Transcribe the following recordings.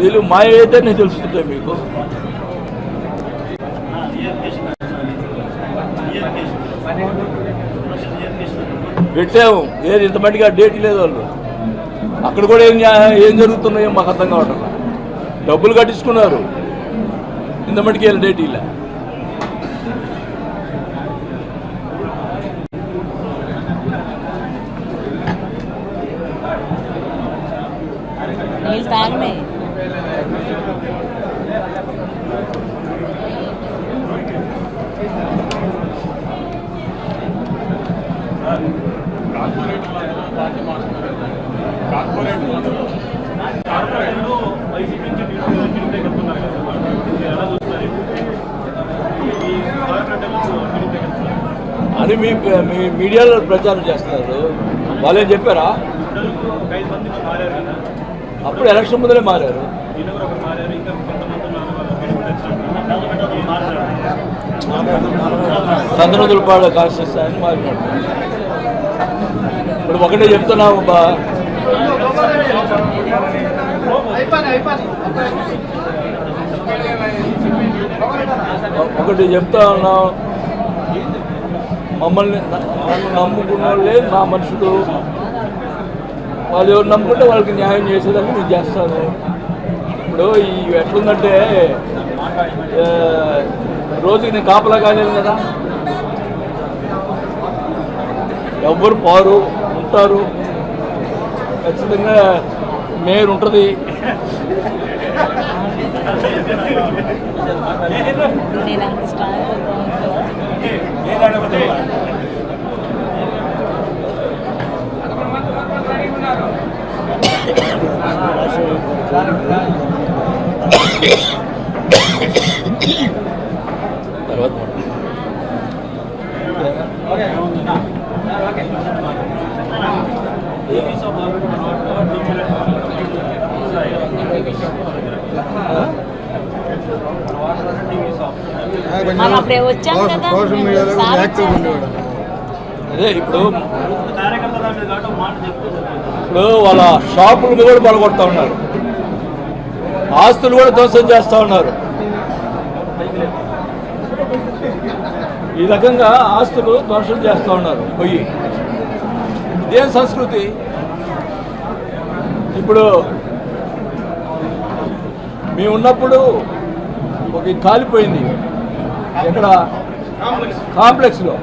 వీళ్ళు మాయ నేను తెలుస్తుంటాయి మీకు. పెట్టాము. ఏది ఇంత ఆ డేట్ లేదు వాళ్ళు. అక్కడ కూడా ఏం ఏం జరుగుతున్నాయో మాకు అర్థం కావటం డబ్బులు కట్టించుకున్నారు. ఇంత మట్టికి వెళ్ళి డేట్ ఇలా నీళ్ళు తాగమే అని మీ మీ మీడియాలో ప్రచారం చేస్తున్నారు. వాళ్ళేం చెప్పారా? అప్పుడు ఎలక్షన్ ముందరే మారారు. చంద్రదులపాడు కాన్స్టిట్యూన్స్ అని మారినాడు. ఇప్పుడు ఒకటే చెప్తున్నాము బా. ఒకటి చెప్తా ఉన్నాం మమ్మల్ని నన్ను నమ్ముకున్న వాళ్ళే నా మనుషులు. వాళ్ళు ఎవరు నమ్ముకుంటే వాళ్ళకి న్యాయం చేసేదాన్ని నేను చేస్తాను. ఇప్పుడు ఈ ఎట్లుందంటే రోజుకి నేను కాపలా కాలేదు కదా. ఎవ్వరు పోరు ఉంటారు. ఖచ్చితంగా మేయర్ ఉంటుంది. నేను తర్వాత. మనం అప్పుడే వచ్చాం కదా. అదే ఇప్పుడు ఇప్పుడు వాళ్ళ షాపులు కూడా పడగొడతా ఉన్నారు. ఆస్తులు కూడా ధ్వంసం చేస్తూ ఉన్నారు. ఈ రకంగా ఆస్తులు ధ్వంసం చేస్తూ ఉన్నారు. పొయ్యి. ఇదేం సంస్కృతి? ఇప్పుడు మేము ఉన్నప్పుడు ఒక కాలిపోయింది. ఎక్కడ? కాంప్లెక్స్లో.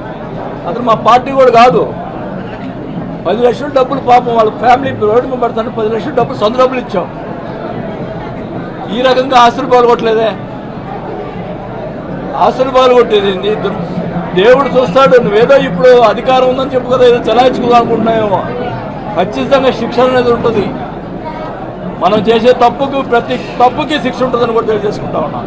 అతను మా పార్టీ కూడా కాదు. పది లక్షల డబ్బులు పాపం వాళ్ళ ఫ్యామిలీ రోడ్డు మీద పడతాను పది లక్షల డబ్బులు సొంత డబ్బులు ఇచ్చాం. ఈ రకంగా ఆస్తులు పాల్గొట్టలేదే. ఆస్తులు పాల్గొట్టేది దేవుడు చూస్తాడు నువ్వేదో ఇప్పుడు అధికారం ఉందని చెప్పు కదా ఏదో చలాయించుకుందాం అనుకుంటున్నాయేమో ఖచ్చితంగా శిక్ష అనేది ఉంటుంది. మనం చేసే తప్పుకు ప్రతి తప్పుకి శిక్ష ఉంటుందని కూడా తెలియజేసుకుంటా ఉన్నాం